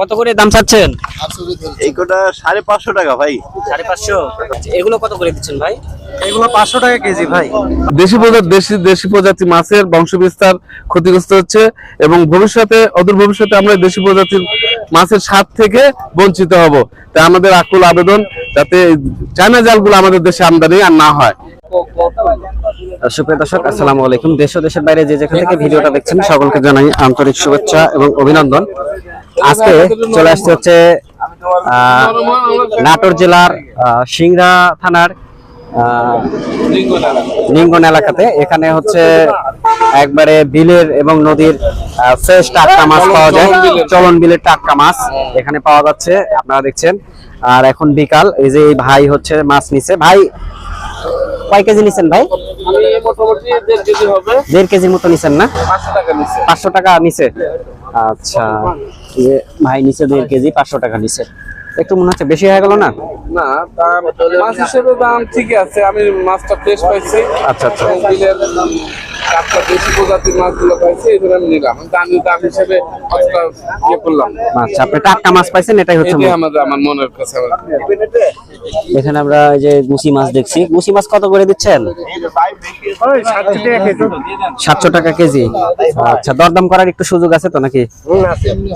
কত করে দাম চাচ্ছেন? এই কোটা সাড়ে পাঁচশো টাকা ভাই। সাড়ে পাঁচশো। এগুলো কত করে দিচ্ছেন ভাই? এগুলো পাঁচশো টাকা কেজি ভাই। দেশি প্রজাতি দেশি দেশি প্রজাতি মাছের বংশবিস্তার ক্ষতিগ্রস্ত হচ্ছে এবং ভবিষ্যতে অদূর ভবিষ্যতে আমরা দেশি প্রজাতির মাছের স্বাদ থেকে বঞ্চিত হব। তাই আমাদের আকুল আবেদন যাতে চায়না জালগুলো আমাদের দেশে আমদানি আর না হয়। সুপ্রিয় দর্শক আসসালামু আলাইকুম। দেশ ও দেশের বাইরে যে যেখান থেকে ভিডিওটা দেখছেন সকলকে জানাই আন্তরিক শুভেচ্ছা এবং অভিনন্দন। আজকে চলে আসছে হচ্ছে নাটোর জেলার সিংড়া থানার লিঙ্গন এলাকাতে। এখানে হচ্ছে একবারে বিলের এবং নদীর ফ্রেশ টাটকা মাছ পাওয়া যায়। চলন বিলের। টাটকা মাছ এখানে পাওয়া যাচ্ছে আপনারা দেখছেন। আর এখন বিকাল এই যে এই ভাই হচ্ছে মাছ নিছে। ভাই কয় কেজি নিছেন ভাই? দেড় কেজির মতো নিছেন না? পাঁচশো টাকা নিছে। আচ্ছা যে ভাই নিচে দেড় কেজি পাঁচশো টাকা নিচে একটু মনে হচ্ছে বেশি হয়ে গেল না? না দাম মাছ হিসেবে দাম ঠিকই আছে আমি মাছটা ফ্রেশ পাইছি। আচ্ছা আচ্ছা। দেশি প্রজাতির মাছগুলো পাইছি এই জন্য আমি নিলাম। দাম দাম হিসেবে মাছটা ইয়ে করলাম। আচ্ছা আপনি টাটকা মাছ পাইছেন এটাই হচ্ছে আমাদের আমার মনের কাছে এখানে আমরা এই যে গুছি মাছ দেখছি। গুছি মাছ কত করে দিচ্ছেন? সাতশো টাকা কেজি। আচ্ছা দরদাম করার একটু সুযোগ আছে তো নাকি?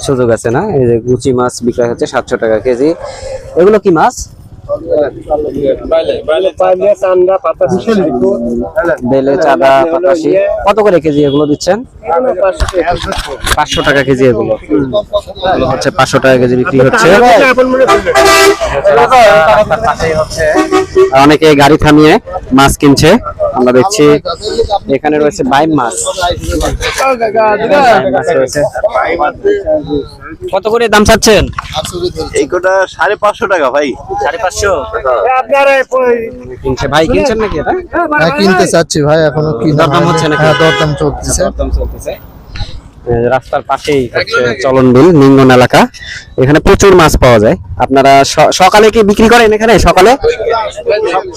সুযোগ আছে না? এই যে গুচি মাছ বিক্রয় হচ্ছে সাতশো টাকা কেজি। এগুলো কি মাছ? বেলে কত করে কেজি এগুলো দিচ্ছেন? পাঁচশো টাকা কেজি এগুলো। হচ্ছে পাঁচশো টাকা কেজি বিক্রি হচ্ছে। অনেকে গাড়ি থামিয়ে মাছ কিনছে। আমরা দেখছি এখানে রয়েছে বাইম মাছ রয়েছে। কত করে দাম চাচ্ছেন? এই কোটা সাড়ে পাঁচশো টাকা ভাই। সাড়ে পাঁচশো? কিনছে ভাই কিনছেন নাকি এটা? হ্যাঁ কিনতে চাচ্ছি ভাই এখনও কিনা দরদাম। হচ্ছে নাকি? হ্যাঁ দরদাম চলতেছে। দরদাম চলতেছে। রাস্তার পাশেই হচ্ছে চলনবিল নিঙ্গন এলাকা। এখানে প্রচুর মাছ পাওয়া যায়। আপনারা স- সকালে কি বিক্রি করেন এখানে? সকালে?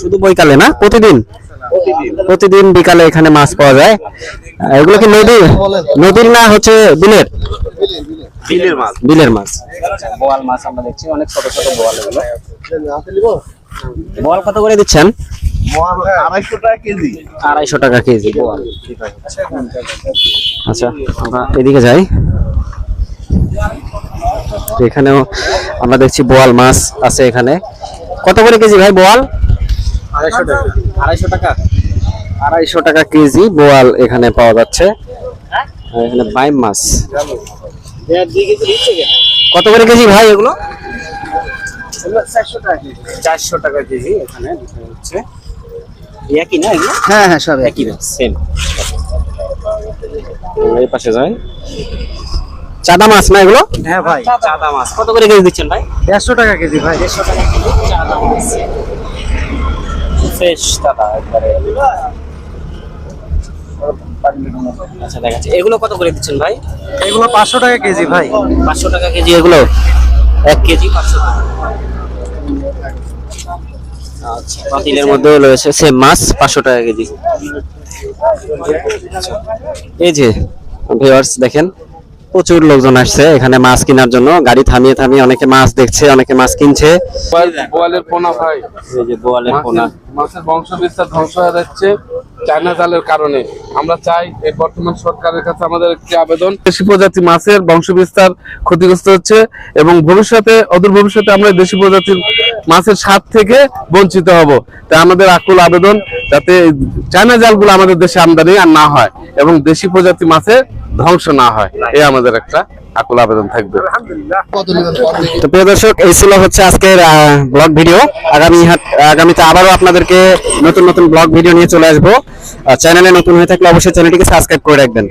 শুধু বৈকালে না প্রতিদিন? প্রতিদিন বিকালে এখানে মাছ পাওয়া যায়। এগুলো কি নদীর নদীর না হচ্ছে বিলের? বিলের মাছ। বিলের মাছ। বোয়াল মাছ আমরা দেখছি অনেক ছোট ছোট বোয়াল এগুলো। বোয়াল কত করে দিচ্ছেন? আড়াইশো টাকা কেজি। আড়াইশো টাকা কেজি বোয়াল। আচ্ছা আমরা এদিকে যাই। এখানেও আমরা দেখছি বোয়াল মাছ আছে এখানে। কত করে কেজি ভাই বোয়াল? আড়াইশো টাকা। আড়াইশো টাকা। আড়াইশো টাকা কেজি বোয়াল এখানে পাওয়া যাচ্ছে। এখানে বাইম মাছ। কত করে কেজি ভাই এগুলো? চারশো টাকা কেজি। এখানে হচ্ছে। একই না এগুলো? হ্যাঁ হ্যাঁ সব একই সেম এই পাশে যাই চাদা মাছ না এগুলো? হ্যাঁ ভাই চাদা মাছ। কত করে কেজি দিচ্ছেন ভাই? দেড়শো টাকা কেজি ভাই। দেড়শো টাকা কেজি চাদা মাছ। ফ্রেশ চাদা একবারে। আচ্ছা দেখাচ্ছি। এগুলো কত করে দিচ্ছেন ভাই? এগুলো পাঁচশো টাকা কেজি ভাই। পাঁচশো টাকা কেজি এগুলো? এক কেজি পাঁচশো টাকা। আচ্ছা পাতিলের রয়েছে সেম মাছ পাঁচশো টাকা কেজি। এই যে ভিউয়ার্স দেখেন প্রচুর লোকজন আসছে এখানে মাছ কেনার জন্য। গাড়ি থামিয়ে থামিয়ে অনেকে মাছ দেখছে অনেকে মাছ কিনছে। বোয়াল- বোয়ালের পোনা ভাই। এই যে বোয়ালের পোনা। মাছের বংশ বিস্তার ধ্বংস হয়ে যাচ্ছে চায়না জালের কারণে। আমরা চাই এই বর্তমান সরকারের কাছে আমাদের একটি আবেদন। দেশি প্রজাতি মাছের বংশবিস্তার ক্ষতিগ্রস্ত হচ্ছে এবং ভবিষ্যতে, অদূর ভবিষ্যতে আমরা দেশি প্রজাতির মাছের স্বাদ থেকে বঞ্চিত হব। তাই আমাদের আকুল আবেদন যাতে চায়না জালগুলো আমাদের দেশে আমদানি আর না হয় এবং দেশি প্রজাতি মাছের ধ্বংস না হয়। এই আমাদের একটা আকুল আবেদন থাকবে। তো প্রিয় দর্শক এই ছিল হচ্ছে আজকের ব্লগ ভিডিও আগামী আগামীতে আবারও আপনাদেরকে নতুন নতুন ব্লগ ভিডিও নিয়ে চলে আসব। চ্যানেলে নতুন হয়ে থাকলে অবশ্যই চ্যানেলটিকে সাবস্ক্রাইব করে রাখবেন।